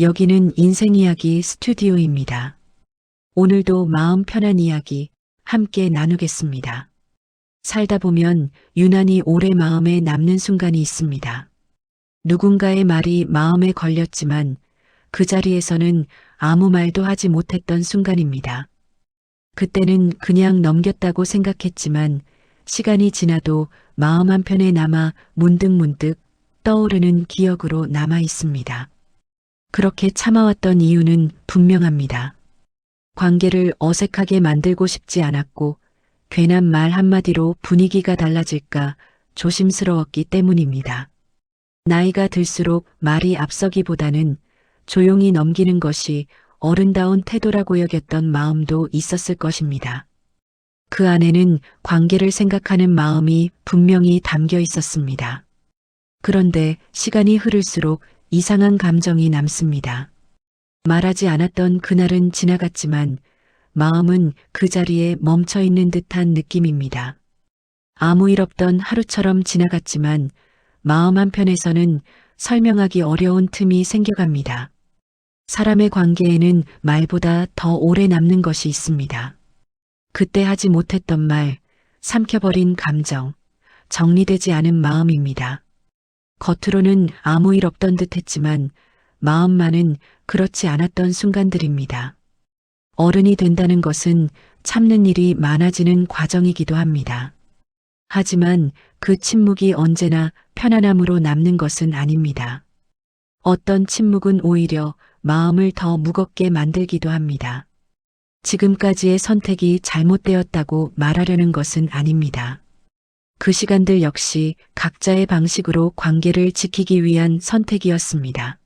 여기는 인생 이야기 스튜디오입니다. 오늘도 마음 편한 이야기 함께 나누겠습니다. 살다 보면 유난히 오래 마음에 남는 순간이 있습니다. 누군가의 말이 마음에 걸렸지만 그 자리에서는 아무 말도 하지 못했던 순간입니다. 그때는 그냥 넘겼다고 생각했지만 시간이 지나도 마음 한편에 남아 문득문득 떠오르는 기억으로 남아 있습니다. 그렇게 참아왔던 이유는 분명합니다. 관계를 어색하게 만들고 싶지 않았고 괜한 말 한마디로 분위기가 달라질까 조심스러웠기 때문입니다. 나이가 들수록 말이 앞서기보다는 조용히 넘기는 것이 어른다운 태도라고 여겼던 마음도 있었을 것입니다. 그 안에는 관계를 생각하는 마음이 분명히 담겨 있었습니다. 그런데 시간이 흐를수록 이상한 감정이 남습니다. 말하지 않았던 그날은 지나갔지만 마음은 그 자리에 멈춰 있는 듯한 느낌입니다. 아무 일 없던 하루처럼 지나갔지만 마음 한편에서는 설명하기 어려운 틈이 생겨갑니다. 사람의 관계에는 말보다 더 오래 남는 것이 있습니다. 그때 하지 못했던 말, 삼켜버린 감정, 정리되지 않은 마음입니다. 겉으로는 아무 일 없던 듯 했지만 마음만은 그렇지 않았던 순간들입니다. 어른이 된다는 것은 참는 일이 많아지는 과정이기도 합니다. 하지만 그 침묵이 언제나 편안함으로 남는 것은 아닙니다. 어떤 침묵은 오히려 마음을 더 무겁게 만들기도 합니다. 지금까지의 선택이 잘못되었다고 말하려는 것은 아닙니다. 그 시간들 역시 각자의 방식으로 관계를 지키기 위한 선택이었습니다.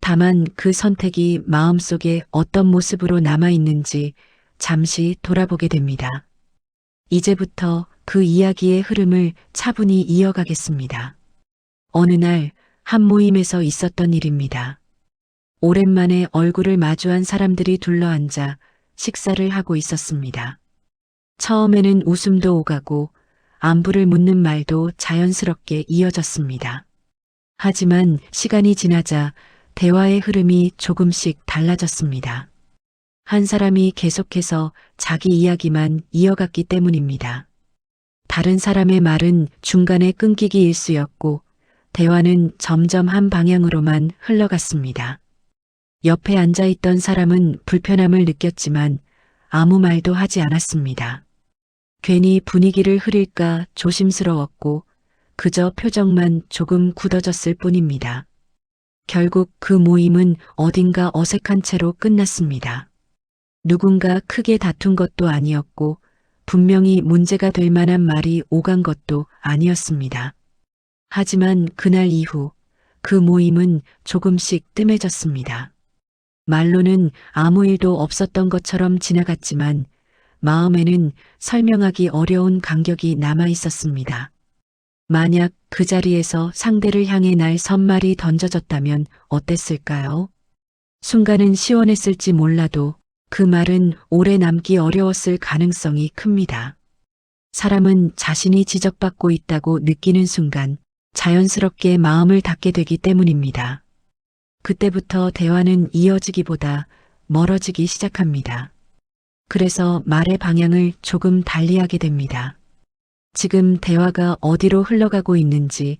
다만 그 선택이 마음속에 어떤 모습으로 남아있는지 잠시 돌아보게 됩니다. 이제부터 그 이야기의 흐름을 차분히 이어가겠습니다. 어느 날 한 모임에서 있었던 일입니다. 오랜만에 얼굴을 마주한 사람들이 둘러앉아 식사를 하고 있었습니다. 처음에는 웃음도 오가고 안부를 묻는 말도 자연스럽게 이어졌습니다. 하지만 시간이 지나자 대화의 흐름이 조금씩 달라졌습니다. 한 사람이 계속해서 자기 이야기만 이어갔기 때문입니다. 다른 사람의 말은 중간에 끊기기 일쑤였고 대화는 점점 한 방향으로만 흘러갔습니다. 옆에 앉아 있던 사람은 불편함을 느꼈지만 아무 말도 하지 않았습니다. 괜히 분위기를 흐릴까 조심스러웠고 그저 표정만 조금 굳어졌을 뿐입니다. 결국 그 모임은 어딘가 어색한 채로 끝났습니다. 누군가 크게 다툰 것도 아니었고 분명히 문제가 될 만한 말이 오간 것도 아니었습니다. 하지만 그날 이후 그 모임은 조금씩 뜸해졌습니다. 말로는 아무 일도 없었던 것처럼 지나갔지만 마음에는 설명하기 어려운 간격이 남아 있었습니다. 만약 그 자리에서 상대를 향해 날 선말이 던져졌다면 어땠을까요? 순간은 시원했을지 몰라도 그 말은 오래 남기 어려웠을 가능성이 큽니다. 사람은 자신이 지적받고 있다고 느끼는 순간 자연스럽게 마음을 닫게 되기 때문입니다. 그때부터 대화는 이어지기보다 멀어지기 시작합니다. 그래서 말의 방향을 조금 달리하게 됩니다. 지금 대화가 어디로 흘러가고 있는지,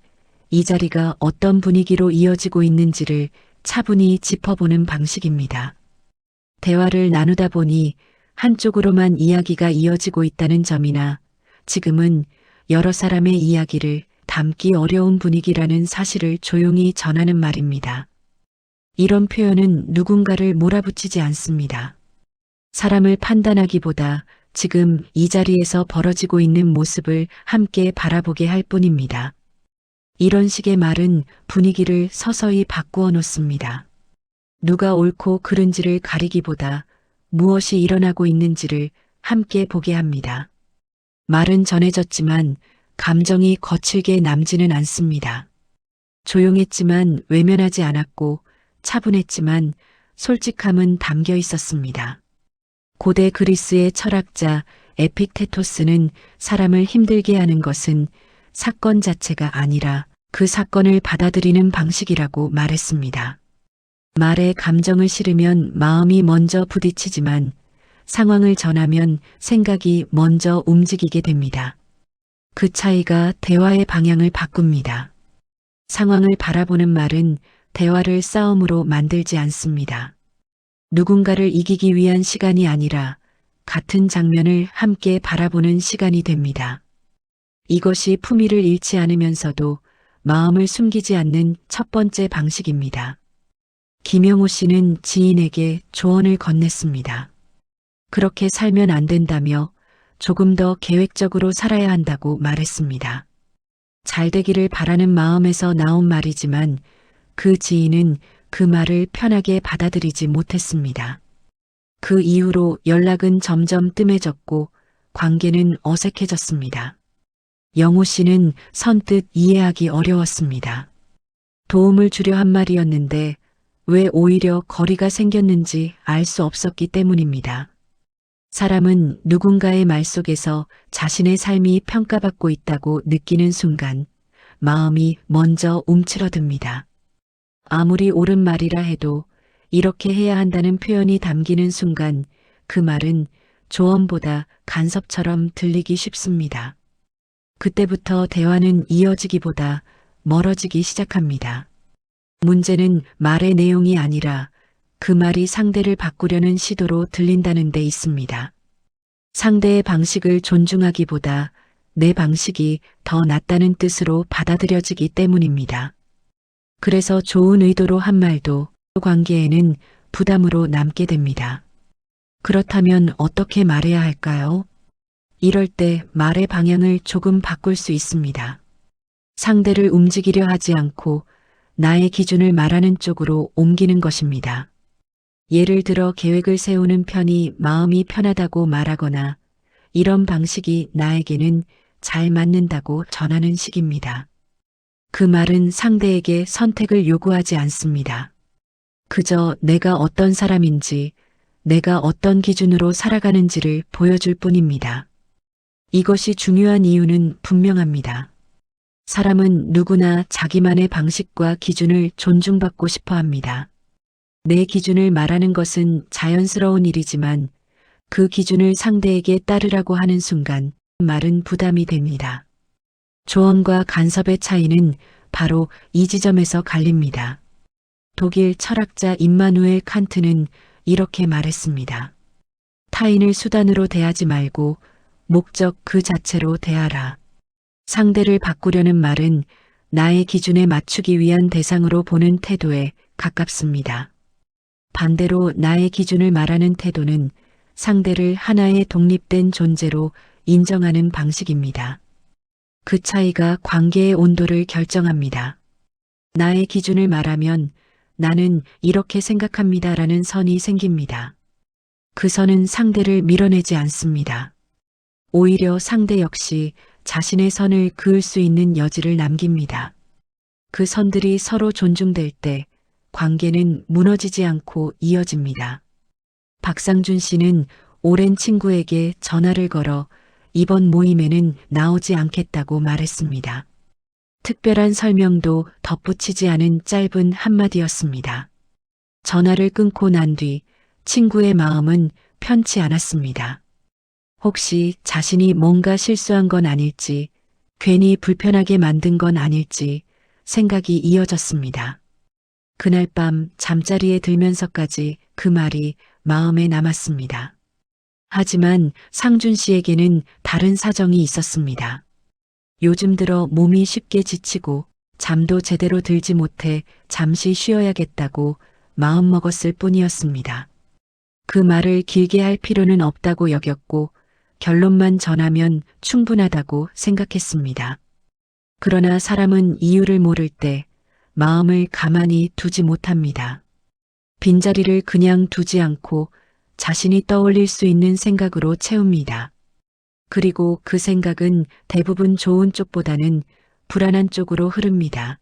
이 자리가 어떤 분위기로 이어지고 있는지를 차분히 짚어보는 방식입니다. 대화를 나누다 보니 한쪽으로만 이야기가 이어지고 있다는 점이나 지금은 여러 사람의 이야기를 담기 어려운 분위기라는 사실을 조용히 전하는 말입니다. 이런 표현은 누군가를 몰아붙이지 않습니다. 사람을 판단하기보다 지금 이 자리에서 벌어지고 있는 모습을 함께 바라보게 할 뿐입니다. 이런 식의 말은 분위기를 서서히 바꾸어 놓습니다. 누가 옳고 그른지를 가리기보다 무엇이 일어나고 있는지를 함께 보게 합니다. 말은 전해졌지만 감정이 거칠게 남지는 않습니다. 조용했지만 외면하지 않았고 차분했지만 솔직함은 담겨 있었습니다. 고대 그리스의 철학자 에픽테토스는 사람을 힘들게 하는 것은 사건 자체가 아니라 그 사건을 받아들이는 방식이라고 말했습니다. 말에 감정을 실으면 마음이 먼저 부딪히지만 상황을 전하면 생각이 먼저 움직이게 됩니다. 그 차이가 대화의 방향을 바꿉니다. 상황을 바라보는 말은 대화를 싸움으로 만들지 않습니다. 누군가를 이기기 위한 시간이 아니라 같은 장면을 함께 바라보는 시간이 됩니다. 이것이 품위를 잃지 않으면서도 마음을 숨기지 않는 첫 번째 방식입니다. 김영호 씨는 지인에게 조언을 건넸습니다. 그렇게 살면 안 된다며 조금 더 계획적으로 살아야 한다고 말했습니다. 잘 되기를 바라는 마음에서 나온 말이지만 그 지인은 그 말을 편하게 받아들이지 못했습니다. 그 이후로 연락은 점점 뜸해졌고 관계는 어색해졌습니다. 영호 씨는 선뜻 이해하기 어려웠습니다. 도움을 주려 한 말이었는데 왜 오히려 거리가 생겼는지 알 수 없었기 때문입니다. 사람은 누군가의 말 속에서 자신의 삶이 평가받고 있다고 느끼는 순간 마음이 먼저 움츠러듭니다. 아무리 옳은 말이라 해도 이렇게 해야 한다는 표현이 담기는 순간 그 말은 조언보다 간섭처럼 들리기 쉽습니다. 그때부터 대화는 이어지기보다 멀어지기 시작합니다. 문제는 말의 내용이 아니라 그 말이 상대를 바꾸려는 시도로 들린다는 데 있습니다. 상대의 방식을 존중하기보다 내 방식이 더 낫다는 뜻으로 받아들여지기 때문입니다. 그래서 좋은 의도로 한 말도 관계에는 부담으로 남게 됩니다. 그렇다면 어떻게 말해야 할까요? 이럴 때 말의 방향을 조금 바꿀 수 있습니다. 상대를 움직이려 하지 않고 나의 기준을 말하는 쪽으로 옮기는 것입니다. 예를 들어 계획을 세우는 편이 마음이 편하다고 말하거나 이런 방식이 나에게는 잘 맞는다고 전하는 식입니다. 그 말은 상대에게 선택을 요구하지 않습니다. 그저 내가 어떤 사람인지, 내가 어떤 기준으로 살아가는지를 보여줄 뿐입니다. 이것이 중요한 이유는 분명합니다. 사람은 누구나 자기만의 방식과 기준을 존중받고 싶어 합니다. 내 기준을 말하는 것은 자연스러운 일이지만 그 기준을 상대에게 따르라고 하는 순간 말은 부담이 됩니다. 조언과 간섭의 차이는 바로 이 지점에서 갈립니다. 독일 철학자 임마누엘 칸트는 이렇게 말했습니다. 타인을 수단으로 대하지 말고 목적 그 자체로 대하라. 상대를 바꾸려는 말은 나의 기준에 맞추기 위한 대상으로 보는 태도에 가깝습니다. 반대로 나의 기준을 말하는 태도는 상대를 하나의 독립된 존재로 인정하는 방식입니다. 그 차이가 관계의 온도를 결정합니다. 나의 기준을 말하면 나는 이렇게 생각합니다 라는 선이 생깁니다. 그 선은 상대를 밀어내지 않습니다. 오히려 상대 역시 자신의 선을 그을 수 있는 여지를 남깁니다. 그 선들이 서로 존중될 때 관계는 무너지지 않고 이어집니다. 박상준 씨는 오랜 친구에게 전화를 걸어 이번 모임에는 나오지 않겠다고 말했습니다. 특별한 설명도 덧붙이지 않은 짧은 한마디였습니다. 전화를 끊고 난 뒤 친구의 마음은 편치 않았습니다. 혹시 자신이 뭔가 실수한 건 아닐지, 괜히 불편하게 만든 건 아닐지 생각이 이어졌습니다. 그날 밤 잠자리에 들면서까지 그 말이 마음에 남았습니다. 하지만 상준 씨에게는 다른 사정이 있었습니다. 요즘 들어 몸이 쉽게 지치고 잠도 제대로 들지 못해 잠시 쉬어야겠다고 마음먹었을 뿐이었습니다. 그 말을 길게 할 필요는 없다고 여겼고 결론만 전하면 충분하다고 생각했습니다. 그러나 사람은 이유를 모를 때 마음을 가만히 두지 못합니다. 빈자리를 그냥 두지 않고 자신이 떠올릴 수 있는 생각으로 채웁니다. 그리고 그 생각은 대부분 좋은 쪽보다는 불안한 쪽으로 흐릅니다.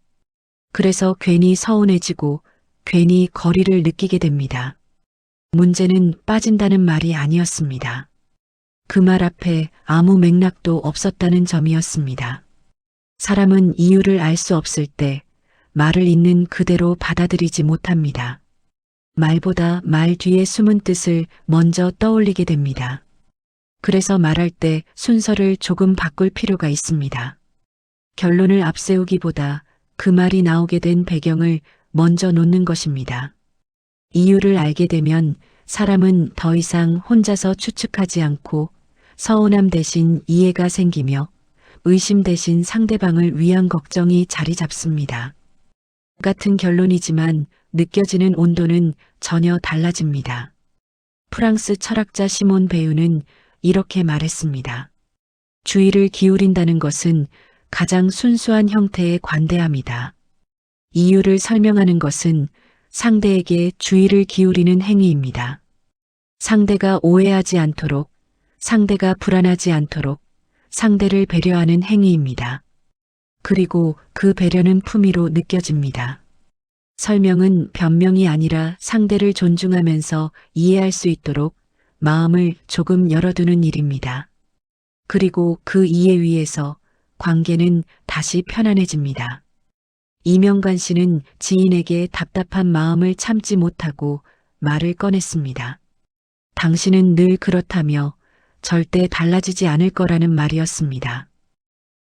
그래서 괜히 서운해지고 괜히 거리를 느끼게 됩니다. 문제는 빠진다는 말이 아니었습니다. 그 말 앞에 아무 맥락도 없었다는 점이었습니다. 사람은 이유를 알 수 없을 때 말을 있는 그대로 받아들이지 못합니다. 말보다 말 뒤에 숨은 뜻을 먼저 떠올리게 됩니다. 그래서 말할 때 순서를 조금 바꿀 필요가 있습니다. 결론을 앞세우기보다 그 말이 나오게 된 배경을 먼저 놓는 것입니다. 이유를 알게 되면 사람은 더 이상 혼자서 추측하지 않고 서운함 대신 이해가 생기며 의심 대신 상대방을 위한 걱정이 자리 잡습니다. 같은 결론이지만 느껴지는 온도는 전혀 달라집니다. 프랑스 철학자 시몬 베유는 이렇게 말했습니다. 주의를 기울인다는 것은 가장 순수한 형태의 관대함이다. 이유를 설명하는 것은 상대에게 주의를 기울이는 행위입니다. 상대가 오해하지 않도록, 상대가 불안하지 않도록 상대를 배려하는 행위입니다. 그리고 그 배려는 품위로 느껴집니다. 설명은 변명이 아니라 상대를 존중하면서 이해할 수 있도록 마음을 조금 열어두는 일입니다. 그리고 그 이해 위에서 관계는 다시 편안해집니다. 이명관 씨는 지인에게 답답한 마음을 참지 못하고 말을 꺼냈습니다. 당신은 늘 그렇다며 절대 달라지지 않을 거라는 말이었습니다.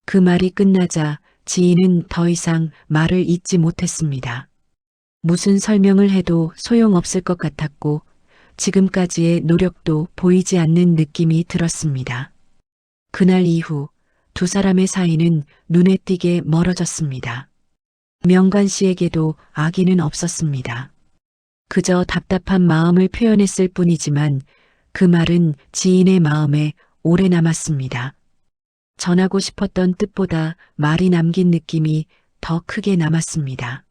그 말이 끝나자 지인은 더 이상 말을 잇지 못했습니다. 무슨 설명을 해도 소용없을 것 같았고 지금까지의 노력도 보이지 않는 느낌이 들었습니다. 그날 이후 두 사람의 사이는 눈에 띄게 멀어졌습니다. 명관 씨에게도 악의는 없었습니다. 그저 답답한 마음을 표현했을 뿐이지만 그 말은 지인의 마음에 오래 남았습니다. 전하고 싶었던 뜻보다 말이 남긴 느낌이 더 크게 남았습니다.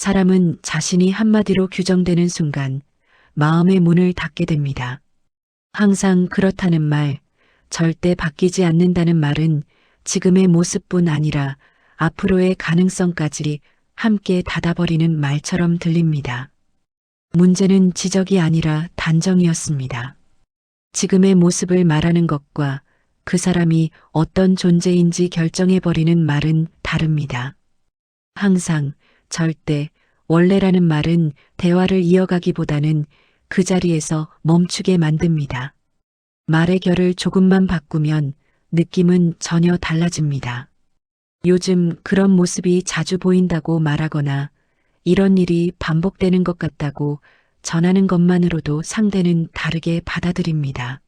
사람은 자신이 한마디로 규정되는 순간 마음의 문을 닫게 됩니다. 항상 그렇다는 말, 절대 바뀌지 않는다는 말은 지금의 모습뿐 아니라 앞으로의 가능성까지 함께 닫아버리는 말처럼 들립니다. 문제는 지적이 아니라 단정이었습니다. 지금의 모습을 말하는 것과 그 사람이 어떤 존재인지 결정해버리는 말은 다릅니다. 항상, 절대, 원래라는 말은 대화를 이어가기보다는 그 자리에서 멈추게 만듭니다. 말의 결을 조금만 바꾸면 느낌은 전혀 달라집니다. 요즘 그런 모습이 자주 보인다고 말하거나 이런 일이 반복되는 것 같다고 전하는 것만으로도 상대는 다르게 받아들입니다.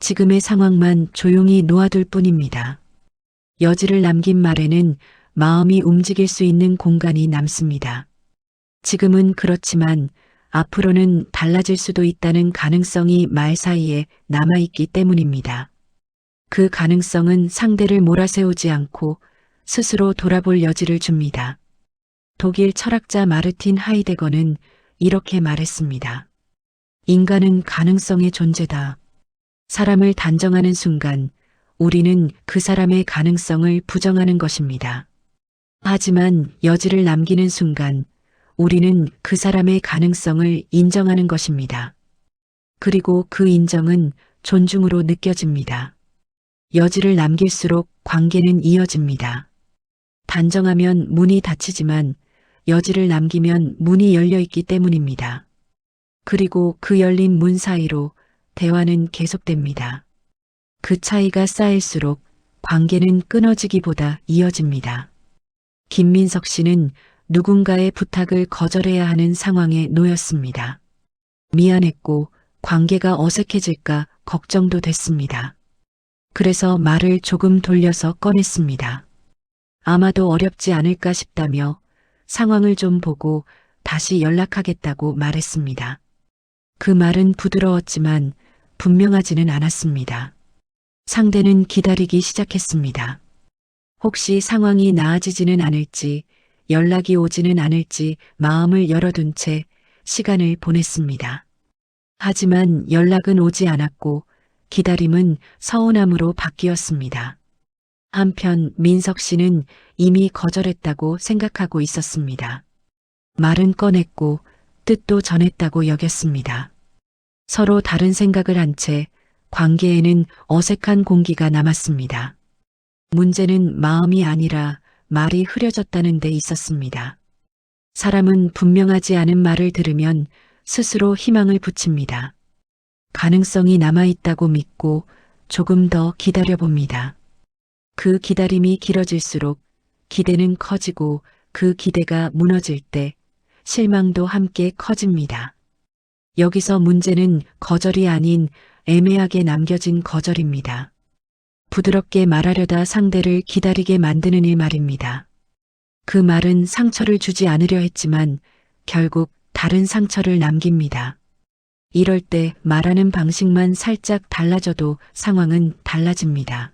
지금의 상황만 조용히 놓아둘 뿐입니다. 여지를 남긴 말에는 마음이 움직일 수 있는 공간이 남습니다. 지금은 그렇지만 앞으로는 달라질 수도 있다는 가능성이 말 사이에 남아있기 때문입니다. 그 가능성은 상대를 몰아세우지 않고 스스로 돌아볼 여지를 줍니다. 독일 철학자 마르틴 하이데거는 이렇게 말했습니다. 인간은 가능성의 존재다. 사람을 단정하는 순간 우리는 그 사람의 가능성을 부정하는 것입니다. 하지만 여지를 남기는 순간 우리는 그 사람의 가능성을 인정하는 것입니다. 그리고 그 인정은 존중으로 느껴집니다. 여지를 남길수록 관계는 이어집니다. 단정하면 문이 닫히지만 여지를 남기면 문이 열려 있기 때문입니다. 그리고 그 열린 문 사이로 대화는 계속됩니다. 그 차이가 쌓일수록 관계는 끊어지기보다 이어집니다. 김민석 씨는 누군가의 부탁을 거절해야 하는 상황에 놓였습니다. 미안했고 관계가 어색해질까 걱정도 됐습니다. 그래서 말을 조금 돌려서 꺼냈습니다. 아마도 어렵지 않을까 싶다며 상황을 좀 보고 다시 연락하겠다고 말했습니다. 그 말은 부드러웠지만 분명하지는 않았습니다. 상대는 기다리기 시작했습니다. 혹시 상황이 나아지지는 않을지 연락이 오지는 않을지 마음을 열어둔 채 시간을 보냈습니다. 하지만 연락은 오지 않았고 기다림은 서운함으로 바뀌었습니다. 한편 민석 씨는 이미 거절했다고 생각하고 있었습니다. 말은 꺼냈고 뜻도 전했다고 여겼습니다. 서로 다른 생각을 한 채 관계에는 어색한 공기가 남았습니다. 문제는 마음이 아니라 말이 흐려졌다는 데 있었습니다. 사람은 분명하지 않은 말을 들으면 스스로 희망을 붙입니다. 가능성이 남아있다고 믿고 조금 더 기다려봅니다. 그 기다림이 길어질수록 기대는 커지고 그 기대가 무너질 때 실망도 함께 커집니다. 여기서 문제는 거절이 아닌 애매하게 남겨진 거절입니다. 부드럽게 말하려다 상대를 기다리게 만드는 일 말입니다. 그 말은 상처를 주지 않으려 했지만 결국 다른 상처를 남깁니다. 이럴 때 말하는 방식만 살짝 달라져도 상황은 달라집니다.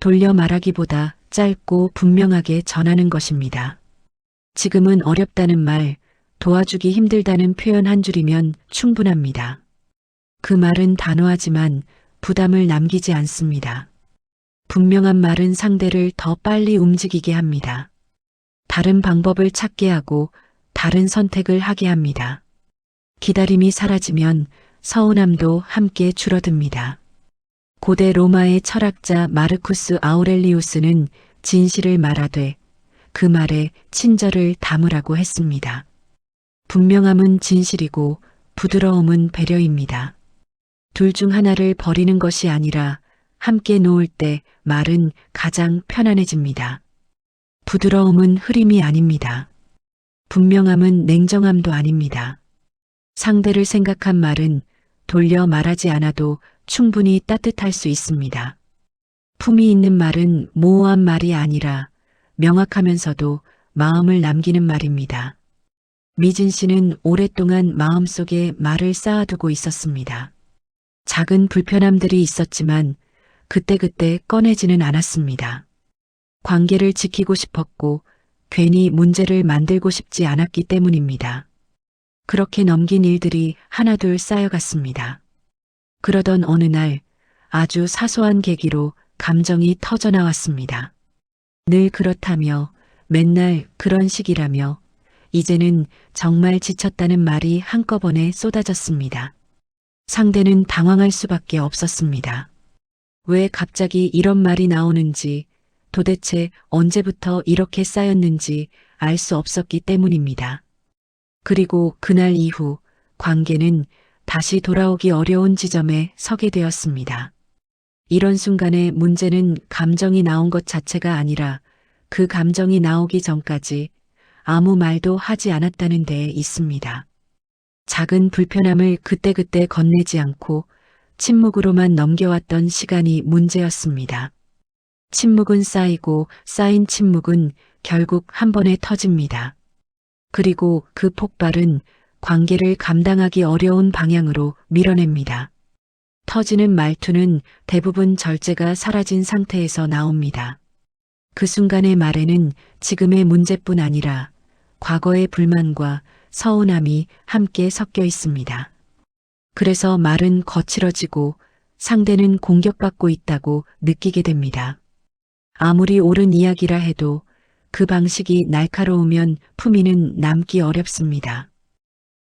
돌려 말하기보다 짧고 분명하게 전하는 것입니다. 지금은 어렵다는 말, 도와주기 힘들다는 표현 한 줄이면 충분합니다. 그 말은 단호하지만 부담을 남기지 않습니다. 분명한 말은 상대를 더 빨리 움직이게 합니다. 다른 방법을 찾게 하고 다른 선택을 하게 합니다. 기다림이 사라지면 서운함도 함께 줄어듭니다. 고대 로마의 철학자 마르쿠스 아우렐리우스는 진실을 말하되 그 말에 친절을 담으라고 했습니다. 분명함은 진실이고 부드러움은 배려입니다. 둘 중 하나를 버리는 것이 아니라 함께 놓을 때 말은 가장 편안해집니다. 부드러움은 흐림이 아닙니다. 분명함은 냉정함도 아닙니다. 상대를 생각한 말은 돌려 말하지 않아도 충분히 따뜻할 수 있습니다. 품이 있는 말은 모호한 말이 아니라 명확하면서도 마음을 남기는 말입니다. 미진 씨는 오랫동안 마음속에 말을 쌓아두고 있었습니다. 작은 불편함들이 있었지만 그때그때 꺼내지는 않았습니다. 관계를 지키고 싶었고 괜히 문제를 만들고 싶지 않았기 때문입니다. 그렇게 넘긴 일들이 하나둘 쌓여갔습니다. 그러던 어느 날 아주 사소한 계기로 감정이 터져 나왔습니다. 늘 그렇다며 맨날 그런 식이라며 이제는 정말 지쳤다는 말이 한꺼번에 쏟아졌습니다. 상대는 당황할 수밖에 없었습니다. 왜 갑자기 이런 말이 나오는지 도대체 언제부터 이렇게 쌓였는지 알 수 없었기 때문입니다. 그리고 그날 이후 관계는 다시 돌아오기 어려운 지점에 서게 되었습니다. 이런 순간에 문제는 감정이 나온 것 자체가 아니라 그 감정이 나오기 전까지 아무 말도 하지 않았다는 데에 있습니다. 작은 불편함을 그때그때 건네지 않고 침묵으로만 넘겨왔던 시간이 문제였습니다. 침묵은 쌓이고 쌓인 침묵은 결국 한 번에 터집니다. 그리고 그 폭발은 관계를 감당하기 어려운 방향으로 밀어냅니다. 터지는 말투는 대부분 절제가 사라진 상태에서 나옵니다. 그 순간의 말에는 지금의 문제뿐 아니라 과거의 불만과 서운함이 함께 섞여 있습니다. 그래서 말은 거칠어지고 상대는 공격받고 있다고 느끼게 됩니다. 아무리 옳은 이야기라 해도 그 방식이 날카로우면 품위는 남기 어렵습니다.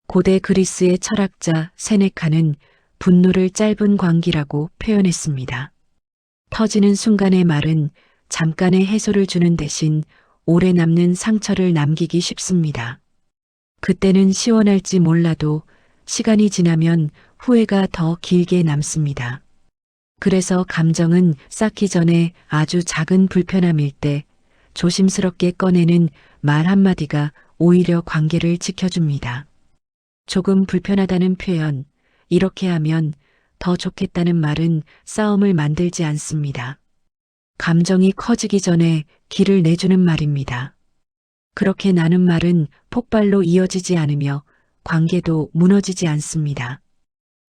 고대 그리스의 철학자 세네카는 분노를 짧은 광기라고 표현했습니다. 터지는 순간의 말은 잠깐의 해소를 주는 대신 오래 남는 상처를 남기기 쉽습니다. 그때는 시원할지 몰라도 시간이 지나면 후회가 더 길게 남습니다. 그래서 감정은 쌓기 전에 아주 작은 불편함일 때 조심스럽게 꺼내는 말 한마디가 오히려 관계를 지켜줍니다. 조금 불편하다는 표현, 이렇게 하면 더 좋겠다는 말은 싸움을 만들지 않습니다. 감정이 커지기 전에 길을 내주는 말입니다. 그렇게 나는 말은 폭발로 이어지지 않으며 관계도 무너지지 않습니다.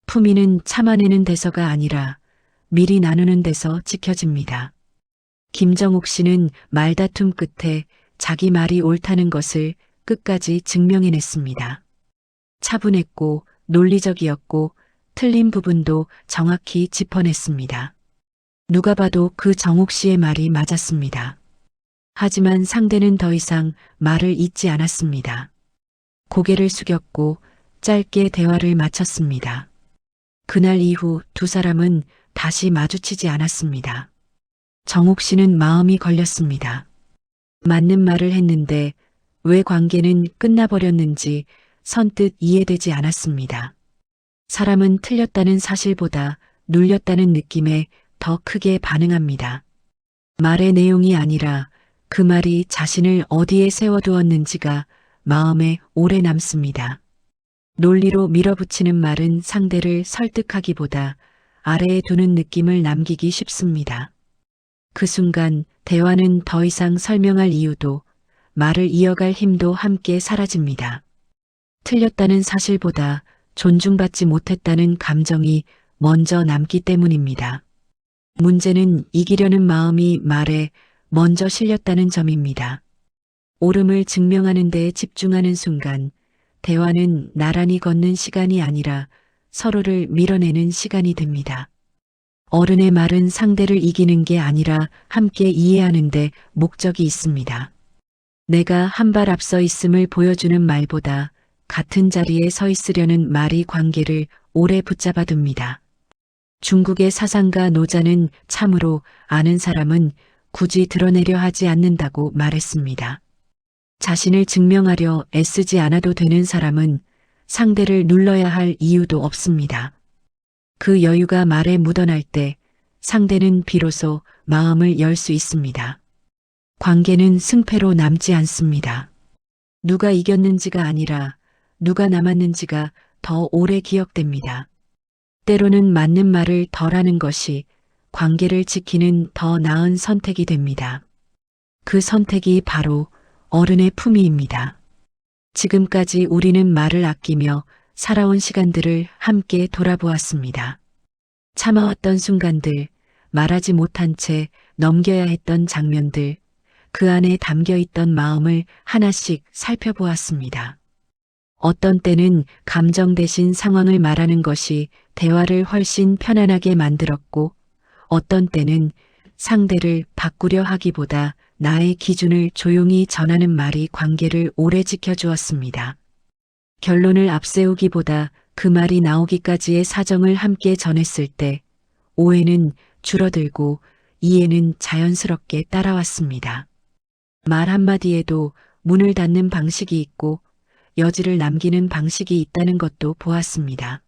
품위는 참아내는 데서가 아니라 미리 나누는 데서 지켜집니다. 김정욱 씨는 말다툼 끝에 자기 말이 옳다는 것을 끝까지 증명해냈습니다. 차분했고 논리적이었고 틀린 부분도 정확히 짚어냈습니다. 누가 봐도 그 정욱 씨의 말이 맞았습니다. 하지만 상대는 더 이상 말을 잇지 않았습니다. 고개를 숙였고 짧게 대화를 마쳤습니다. 그날 이후 두 사람은 다시 마주치지 않았습니다. 정욱 씨는 마음이 걸렸습니다. 맞는 말을 했는데 왜 관계는 끝나버렸는지 선뜻 이해되지 않았습니다. 사람은 틀렸다는 사실보다 눌렸다는 느낌에 더 크게 반응합니다. 말의 내용이 아니라 그 말이 자신을 어디에 세워두었는지가 마음에 오래 남습니다. 논리로 밀어붙이는 말은 상대를 설득하기보다 아래에 두는 느낌을 남기기 쉽습니다. 그 순간 대화는 더 이상 설명할 이유도 말을 이어갈 힘도 함께 사라집니다. 틀렸다는 사실보다 존중받지 못했다는 감정이 먼저 남기 때문입니다. 문제는 이기려는 마음이 말에 먼저 실렸다는 점입니다. 옳음을 증명하는 데 집중하는 순간 대화는 나란히 걷는 시간이 아니라 서로를 밀어내는 시간이 됩니다. 어른의 말은 상대를 이기는 게 아니라 함께 이해하는데 목적이 있습니다. 내가 한 발 앞서 있음을 보여주는 말보다 같은 자리에 서 있으려는 말이 관계를 오래 붙잡아 둡니다. 중국의 사상가 노자는 참으로 아는 사람은 굳이 드러내려 하지 않는다고 말했습니다. 자신을 증명하려 애쓰지 않아도 되는 사람은 상대를 눌러야 할 이유도 없습니다. 그 여유가 말에 묻어날 때 상대는 비로소 마음을 열 수 있습니다. 관계는 승패로 남지 않습니다. 누가 이겼는지가 아니라 누가 남았는지가 더 오래 기억됩니다. 때로는 맞는 말을 덜 하는 것이 관계를 지키는 더 나은 선택이 됩니다. 그 선택이 바로 어른의 품위입니다. 지금까지 우리는 말을 아끼며 살아온 시간들을 함께 돌아보았습니다. 참아왔던 순간들, 말하지 못한 채 넘겨야 했던 장면들, 그 안에 담겨 있던 마음을 하나씩 살펴보았습니다. 어떤 때는 감정 대신 상황을 말하는 것이 대화를 훨씬 편안하게 만들었고, 어떤 때는 상대를 바꾸려 하기보다 나의 기준을 조용히 전하는 말이 관계를 오래 지켜주었습니다. 결론을 앞세우기보다 그 말이 나오기까지의 사정을 함께 전했을 때 오해는 줄어들고 이해는 자연스럽게 따라왔습니다. 말 한마디에도 문을 닫는 방식이 있고 여지를 남기는 방식이 있다는 것도 보았습니다.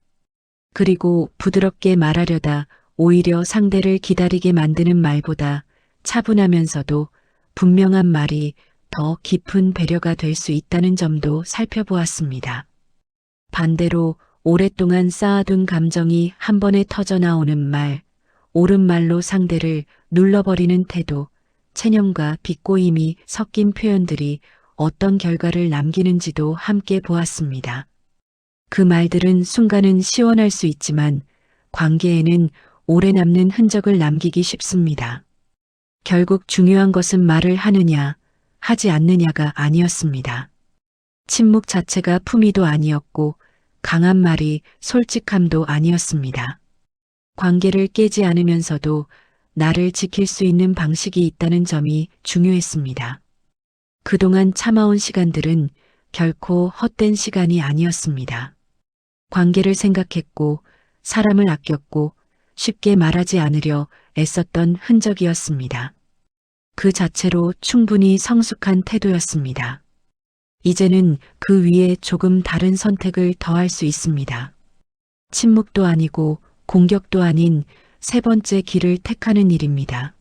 그리고 부드럽게 말하려다 오히려 상대를 기다리게 만드는 말보다 차분하면서도 분명한 말이 더 깊은 배려가 될 수 있다는 점도 살펴보았습니다. 반대로 오랫동안 쌓아둔 감정이 한 번에 터져 나오는 말, 옳은 말로 상대를 눌러버리는 태도, 체념과 비꼬임이 섞인 표현들이 어떤 결과를 남기는지도 함께 보았습니다. 그 말들은 순간은 시원할 수 있지만 관계에는 오래 남는 흔적을 남기기 쉽습니다. 결국 중요한 것은 말을 하느냐, 하지 않느냐가 아니었습니다. 침묵 자체가 품위도 아니었고 강한 말이 솔직함도 아니었습니다. 관계를 깨지 않으면서도 나를 지킬 수 있는 방식이 있다는 점이 중요했습니다. 그동안 참아온 시간들은 결코 헛된 시간이 아니었습니다. 관계를 생각했고 사람을 아꼈고 쉽게 말하지 않으려 애썼던 흔적이었습니다. 그 자체로 충분히 성숙한 태도였습니다. 이제는 그 위에 조금 다른 선택을 더할 수 있습니다. 침묵도 아니고 공격도 아닌 세 번째 길을 택하는 일입니다.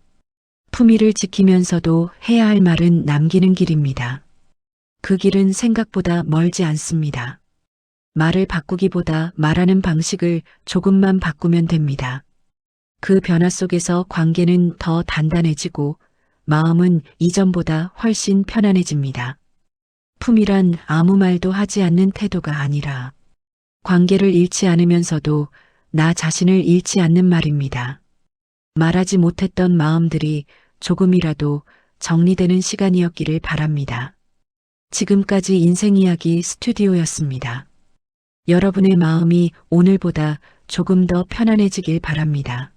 품위를 지키면서도 해야 할 말은 남기는 길입니다. 그 길은 생각보다 멀지 않습니다. 말을 바꾸기보다 말하는 방식을 조금만 바꾸면 됩니다. 그 변화 속에서 관계는 더 단단해지고 마음은 이전보다 훨씬 편안해집니다. 품이란 아무 말도 하지 않는 태도가 아니라 관계를 잃지 않으면서도 나 자신을 잃지 않는 말입니다. 말하지 못했던 마음들이 조금이라도 정리되는 시간이었기를 바랍니다. 지금까지 인생 이야기 스튜디오였습니다. 여러분의 마음이 오늘보다 조금 더 편안해지길 바랍니다.